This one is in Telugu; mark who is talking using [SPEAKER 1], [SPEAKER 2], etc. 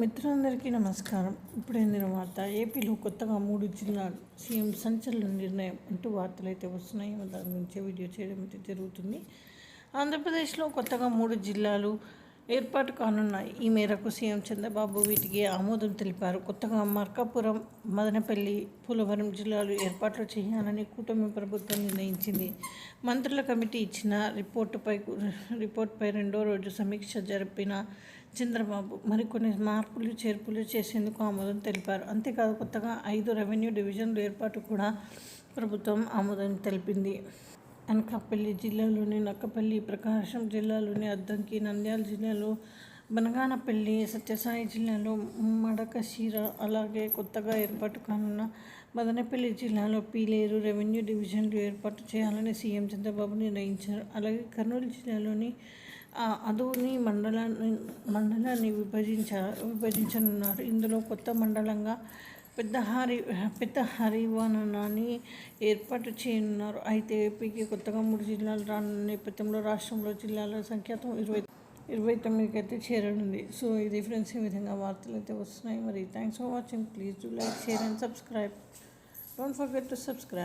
[SPEAKER 1] మిత్రులందరికీ నమస్కారం. ఇప్పుడు అందిన వార్త. ఏపీలో కొత్తగా మూడు జిల్లాలు సీఎం సంచలన నిర్ణయం అంటూ వార్తలు అయితే వస్తున్నాయి. దాని గురించి వీడియో చేయడం అయితే జరుగుతుంది. ఆంధ్రప్రదేశ్లో కొత్తగా మూడు జిల్లాలు ఏర్పాటు కానున్నాయి ఈ మేరకు సీఎం చంద్రబాబు వీటికి ఆమోదం తెలిపారు. కొత్తగా మార్కాపురం మదనపల్లి పోలవరం జిల్లాలు ఏర్పాట్లు చేయాలని కూటమి ప్రభుత్వం నిర్ణయించింది. మంత్రుల కమిటీ ఇచ్చిన రిపోర్టుపై రిపోర్టుపై రెండో రోజు సమీక్ష జరిపిన చంద్రబాబు మరికొన్ని మార్పులు చేర్పులు చేసేందుకు ఆమోదం తెలిపారు. అంతేకాదు కొత్తగా ఐదు రెవెన్యూ డివిజన్లు ఏర్పాటు కూడా ప్రభుత్వం ఆమోదం తెలిపింది. అనకాపల్లి జిల్లాలోని నక్కపల్లి ప్రకాశం జిల్లాలోని అద్దంకి నంద్యాల జిల్లాలో బనగానపల్లి సత్యసాయి జిల్లాలో మడకశీర అలాగే కొత్తగా ఏర్పాటు కానున్న మదనపల్లి జిల్లాలో పీలేరు రెవెన్యూ డివిజన్లు ఏర్పాటు చేయాలని సీఎం చంద్రబాబు నిర్ణయించారు. అలాగే కర్నూలు జిల్లాలోని అదోని మండలాన్ని మండలాన్ని విభజించ విభజించనున్నారు. ఇందులో కొత్త మండలంగా పెద్ద హరి పెద్ద హరివనాన్ని ఏర్పాటు చేయనున్నారు. అయితే ఏపీకి కొత్తగా మూడు జిల్లాలు రానున్న నేపథ్యంలో రాష్ట్రంలో జిల్లాల సంఖ్యాతం ఇరవై ఇరవై తొమ్మిదికి అయితే చేరనుంది. సో ఇది ఫ్రెండ్స్ ఈ విధంగా వార్తలు అయితే వస్తున్నాయి. మరి thanks for watching. Please do like share and subscribe. Don't forget to subscribe.